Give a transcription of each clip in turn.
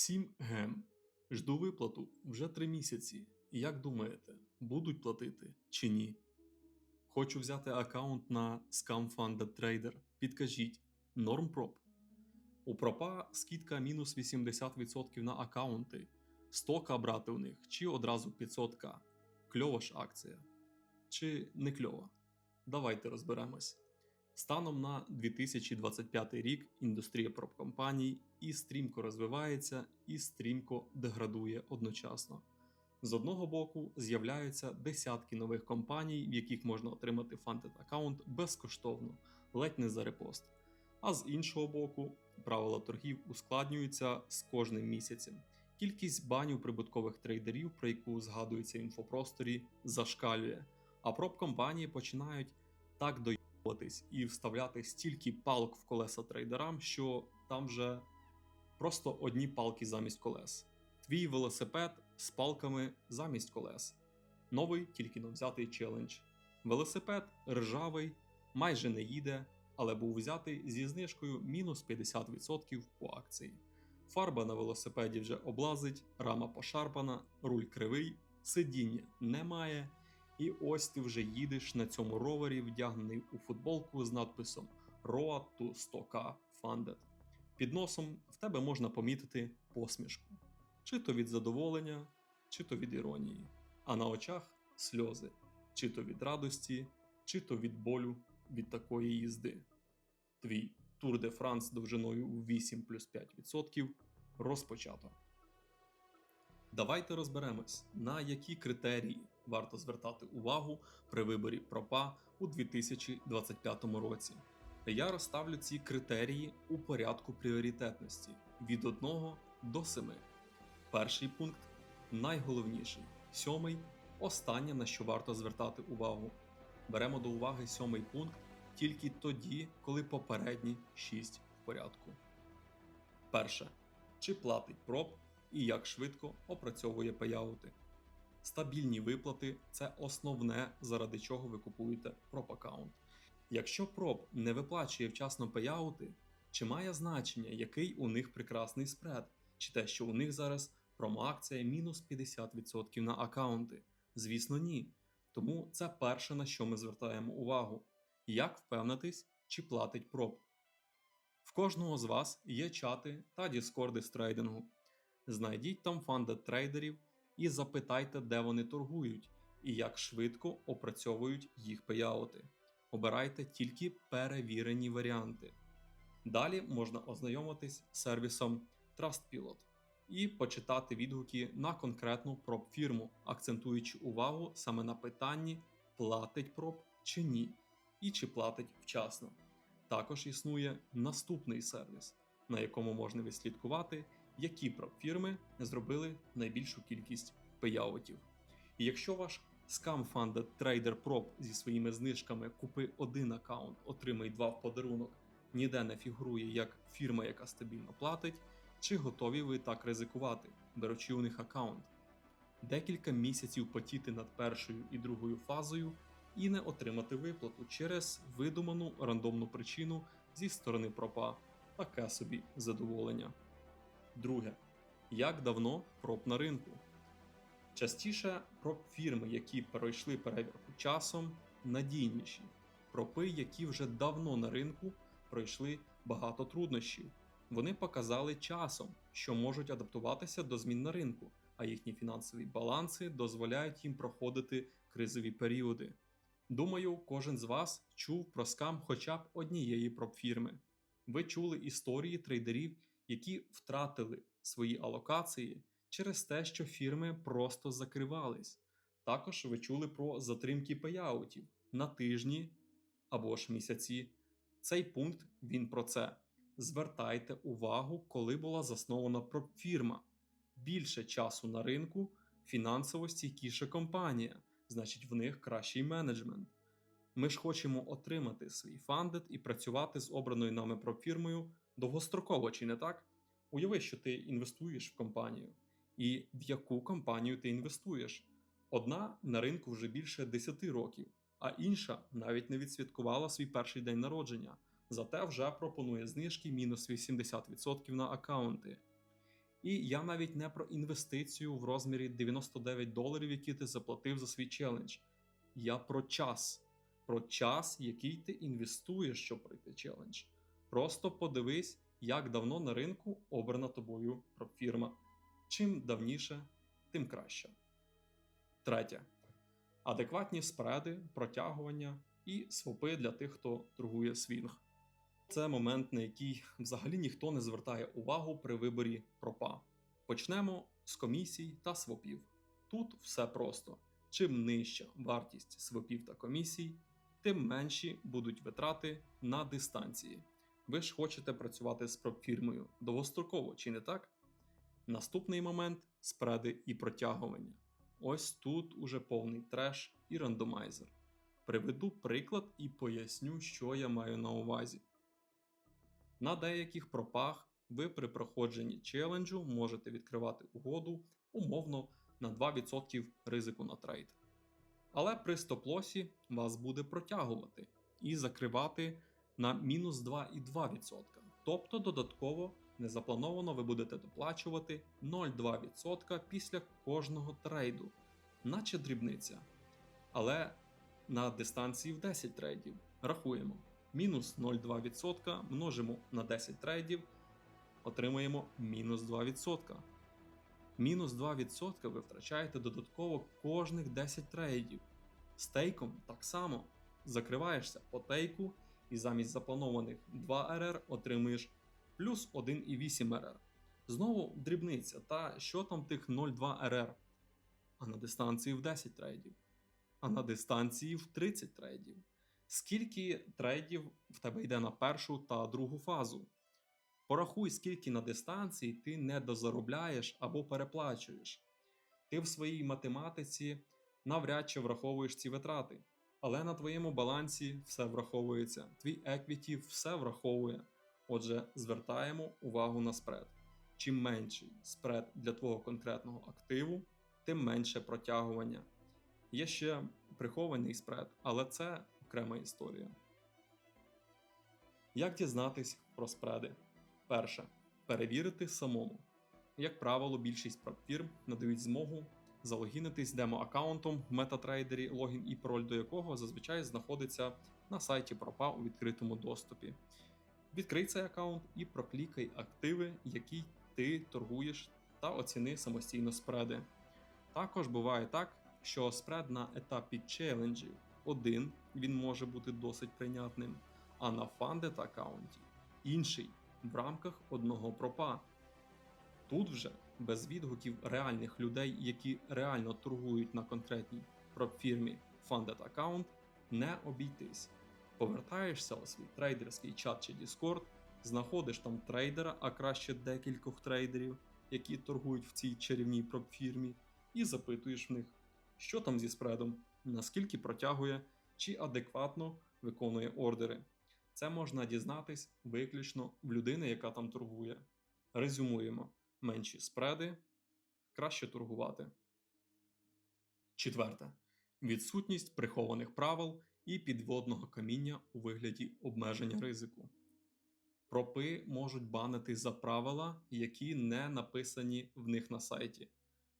Всім гем. Жду виплату вже три місяці. Як думаєте, будуть платити чи ні? Хочу взяти аккаунт на Scamfunded Trader. Підкажіть, норм проп. У пропа скидка мінус 80% на аккаунти. 100к брати у них чи одразу 500к. Кльова ж акція. Чи не кльова? Давайте розберемось. Станом на 2025 рік індустрія пропкомпаній і стрімко розвивається, і стрімко деградує одночасно. З одного боку, з'являються десятки нових компаній, в яких можна отримати фантед аккаунт безкоштовно, ледь не за репост. А з іншого боку, правила торгів ускладнюються з кожним місяцем. Кількість банів прибуткових трейдерів, про яку згадується в інфопросторі, зашкалює, а проб-компанії починають так доюватись і вставляти стільки палок в колеса трейдерам, що там вже просто одні палки замість колес. Твій велосипед з палками замість колес. Новий тільки но взятий челендж. Велосипед ржавий, майже не їде, але був взятий зі знижкою мінус 50% по акції. Фарба на велосипеді вже облазить, рама пошарпана, руль кривий, сидіння немає. І ось ти вже їдеш на цьому ровері, вдягнений у футболку з надписом Road to 100K Funded. Під носом в тебе можна помітити посмішку, чи то від задоволення, чи то від іронії, а на очах сльози, чи то від радості, чи то від болю від такої їзди. Твій Тур де Франс довжиною у 8 плюс 5% розпочато. Давайте розберемось, на які критерії варто звертати увагу при виборі пропа у 2025 році. Я розставлю ці критерії у порядку пріоритетності від 1 до 7. Перший пункт найголовніший. Сьомий останнє на що варто звертати увагу. Беремо до уваги сьомий пункт тільки тоді, коли попередні 6 в порядку. Перше. Чи платить проб і як швидко опрацьовує пеяути. Стабільні виплати це основне, заради чого ви купуєте проб аккаунт. Якщо проб не виплачує вчасно пеяути, чи має значення, який у них прекрасний спред, чи те, що у них зараз промоакція мінус 50% на аккаунти? Звісно, ні. Тому це перше, на що ми звертаємо увагу. Як впевнитись, чи платить проб. В кожного з вас є чати та діскорди з трейдингу. Знайдіть там фандед трейдерів і запитайте, де вони торгують і як швидко опрацьовують їх пеяути. Обирайте тільки перевірені варіанти. Далі можна ознайомитись з сервісом TrustPilot і почитати відгуки на конкретну проб-фірму, акцентуючи увагу саме на питанні, платить проб чи ні, і чи платить вчасно. Також існує наступний сервіс, на якому можна відслідкувати, які проб-фірми зробили найбільшу кількість пеяутів. І якщо ваш скамфандед трейдер проб зі своїми знижками купи один аккаунт, отримай два в подарунок, ніде не фігурує як фірма, яка стабільно платить, чи готові ви так ризикувати, беручи у них аккаунт. Декілька місяців потіти над першою і другою фазою і не отримати виплату через видуману рандомну причину зі сторони пропа. Таке собі задоволення. Друге. Як давно проб на ринку? Частіше проб фірми, які пройшли перевірку часом, надійніші. Пропи, які вже давно на ринку пройшли багато труднощів. Вони показали часом, що можуть адаптуватися до змін на ринку, а їхні фінансові баланси дозволяють їм проходити кризові періоди. Думаю, кожен з вас чув про скам хоча б однієї пропфірми. Ви чули історії трейдерів, які втратили свої алокації через те, що фірми просто закривались. Також ви чули про затримки пеяутів на тижні або ж місяці. Цей пункт він про це. Звертайте увагу, коли була заснована пропфірма. Більше часу на ринку, фінансово стійкіша компанія, значить в них кращий менеджмент. Ми ж хочемо отримати свій фандед і працювати з обраною нами пропфірмою довгостроково, чи не так? Уяви, що ти інвестуєш в компанію, і в яку компанію ти інвестуєш. Одна на ринку вже більше 10 років, а інша навіть не відсвяткувала свій перший день народження, зате вже пропонує знижки мінус 80% на аккаунти. І я навіть не про інвестицію в розмірі 99 доларів, які ти заплатив за свій челендж. Я про час, про час, який ти інвестуєш, щоб пройти челендж. Просто подивись, як давно на ринку обрана тобою фірма. Чим давніше, тим краще. Третє. Адекватні спреди, протягування і свопи для тих, хто торгує свінг. Це момент, на який взагалі ніхто не звертає увагу при виборі пропа. Почнемо з комісій та свопів. Тут все просто. Чим нижча вартість свопів та комісій, тим менші будуть витрати на дистанції. Ви ж хочете працювати з пропфірмою довгостроково, чи не так? Наступний момент спреди і протягування. Ось тут уже повний треш і рандомайзер. Приведу приклад і поясню, що я маю на увазі. На деяких пропах ви при проходженні челенджу можете відкривати угоду умовно на 2% ризику на трейд. Але при стоп-лосі вас буде протягувати і закривати на мінус 2,2%. Тобто додатково незаплановано ви будете доплачувати 0,2% після кожного трейду, наче дрібниця. Але на дистанції в 10 трейдів рахуємо мінус 0,2% множимо на 10 трейдів, отримаємо мінус 2%. Мінус 2% ви втрачаєте додатково кожних 10 трейдів. З тейком так само закриваєшся по тейку і замість запланованих 2 РР отримуєш плюс 1,8 РР. Знову дрібниця, та що там тих 0,2 РР? А на дистанції в 10 трейдів. А на дистанції в 30 трейдів. Скільки трейдів в тебе йде на першу та другу фазу? Порахуй, скільки на дистанції ти недозаробляєш або переплачуєш. Ти в своїй математиці навряд чи враховуєш ці витрати, але на твоєму балансі все враховується, твій еквіті все враховує. Отже, звертаємо увагу на спред. Чим менший спред для твого конкретного активу, тим менше протягування. Є ще прихований спред, але це окрема історія. Як дізнатись про спреди? Перше. Перевірити самому. Як правило, більшість фірм надають змогу залогінитись демо-аккаунтом в MetaTrader, логін і пароль до якого зазвичай знаходиться на сайті пропа у відкритому доступі. Відкрий цей аккаунт і проклікай активи, які ти торгуєш, та оціни самостійно спреди. Також буває так, що спред на етапі челенджів один він може бути досить прийнятним, а на Funded аккаунті інший в рамках одного пропа. Тут вже без відгуків реальних людей, які реально торгують на конкретній пропфірмі Funded аккаунт, не обійтись. Повертаєшся у свій трейдерський чат чи Discord, знаходиш там трейдера, а краще декількох трейдерів, які торгують в цій чарівній пропфірмі, і запитуєш в них, що там зі спредом, наскільки протягує чи адекватно виконує ордери. Це можна дізнатись виключно в людини, яка там торгує. Резюмуємо: менші спреди, краще торгувати. Четверте. Відсутність прихованих правил і підводного каміння у вигляді обмеження ризику. Пропи можуть банити за правила, які не написані в них на сайті.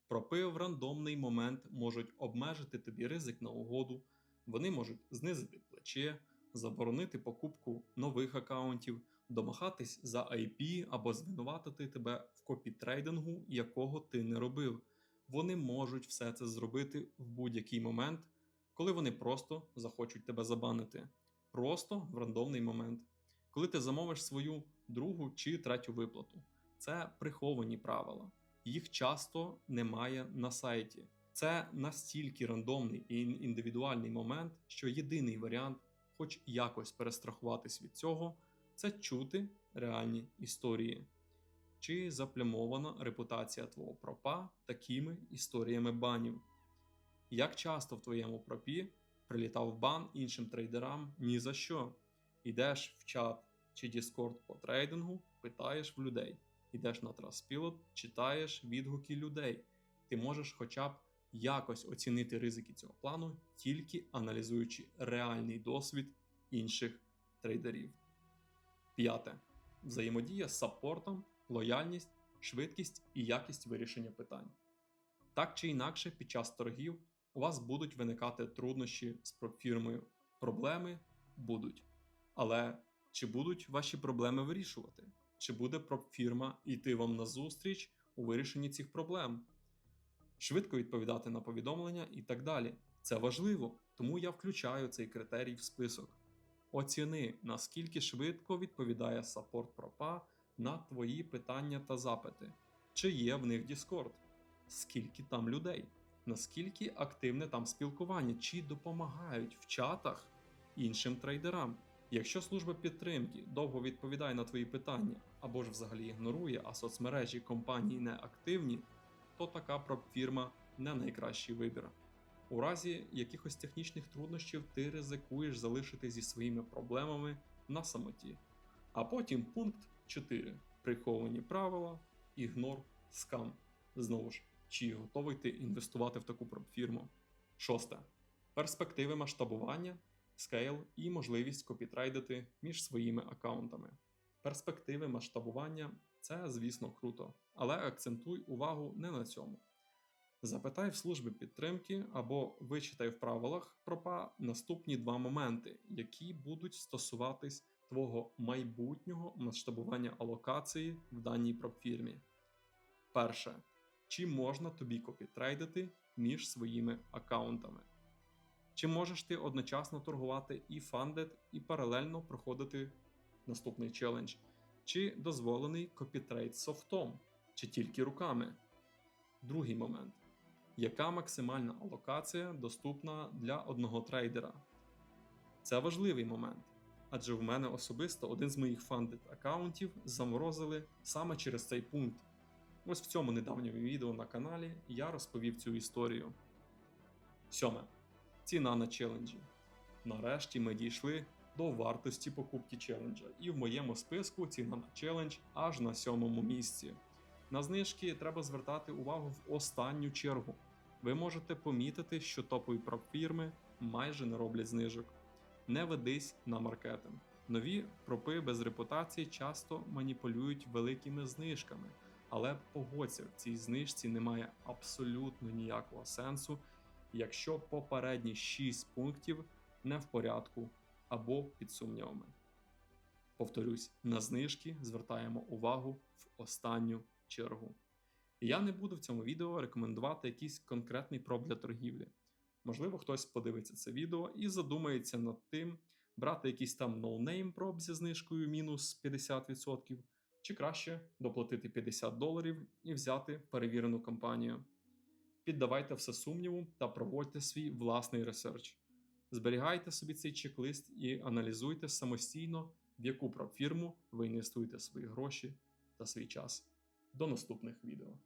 Пропи в рандомний момент можуть обмежити тобі ризик на угоду, вони можуть знизити плече, заборонити покупку нових аккаунтів, домагатись за IP або звинуватити тебе в копітрейдингу, якого ти не робив. Вони можуть все це зробити в будь-який момент, коли вони просто захочуть тебе забанити. Просто в рандомний момент. Коли ти замовиш свою другу чи третю виплату. Це приховані правила. Їх часто немає на сайті. Це настільки рандомний і індивідуальний момент, що єдиний варіант, хоч якось перестрахуватись від цього, це чути реальні історії. Чи заплямована репутація твого пропа такими історіями банів? Як часто в твоєму пропі прилітав бан іншим трейдерам ні за що? Йдеш в чат чи Discord по трейдингу, питаєш в людей, йдеш на Trustpilot, читаєш відгуки людей. Ти можеш хоча б якось оцінити ризики цього плану, тільки аналізуючи реальний досвід інших трейдерів. П'яте. Взаємодія з саппортом, лояльність швидкість і якість вирішення питань. Так чи інакше, під час торгів у вас будуть виникати труднощі з фірмою. Проблеми будуть. Але чи будуть ваші проблеми вирішувати? Чи буде фірма йти вам на зустріч у вирішенні цих проблем? Швидко відповідати на повідомлення і так далі. Це важливо, тому я включаю цей критерій в список. Оціни, наскільки швидко відповідає саппорт пропа на твої питання та запити, чи є в них Discord, скільки там людей, наскільки активне там спілкування, чи допомагають в чатах іншим трейдерам. Якщо служба підтримки довго відповідає на твої питання або ж взагалі ігнорує, а соцмережі компанії не активні, то така пропфірма не найкращий вибір. У разі якихось технічних труднощів ти ризикуєш залишити зі своїми проблемами на самоті. А потім пункт 4. Приховані правила, ігнор, скам. Знову ж, чи готовий ти інвестувати в таку пропфірму? Шосте. Перспективи масштабування, скейл і можливість копітрейдити між своїми аккаунтами. Перспективи масштабування це, звісно, круто, але акцентуй увагу не на цьому. Запитай в служби підтримки або вичитай в правилах пропа наступні два моменти, які будуть стосуватись твого майбутнього масштабування алокації в даній пропфірмі. Перше. Чи можна тобі копітрейдити між своїми аккаунтами? Чи можеш ти одночасно торгувати і фандед, і паралельно проходити наступний челендж? Чи дозволений копітрейд софтом, чи тільки руками? Другий момент. Яка максимальна алокація доступна для одного трейдера? Це важливий момент, адже в мене особисто один з моїх фандед аккаунтів заморозили саме через цей пункт. Ось в цьому недавньому відео на каналі я розповів цю історію. Сьоме. Ціна на челенджі. Нарешті ми дійшли до вартості покупки челенджа, і в моєму списку ціна на челендж аж на сьомому місці. На знижки треба звертати увагу в останню чергу. Ви можете помітити, що топові пропфірми майже не роблять знижок. Не ведись на маркетинг. Нові пропи без репутації часто маніпулюють великими знижками, але погодься, в цій знижці немає абсолютно ніякого сенсу, якщо попередні 6 пунктів не в порядку або під сумнівами. Повторюсь, на знижки звертаємо увагу в останню чергу. Я не буду в цьому відео рекомендувати якийсь конкретний проб для торгівлі. Можливо, хтось подивиться це відео і задумається над тим, брати якийсь там ноунейм проб зі знижкою мінус 50%, чи краще доплатити 50 доларів і взяти перевірену компанію. Піддавайте все сумніву та проводьте свій власний ресерч. Зберігайте собі цей чек-лист і аналізуйте самостійно, в яку пропфірму ви інвестуєте свої гроші та свій час. До наступних відео.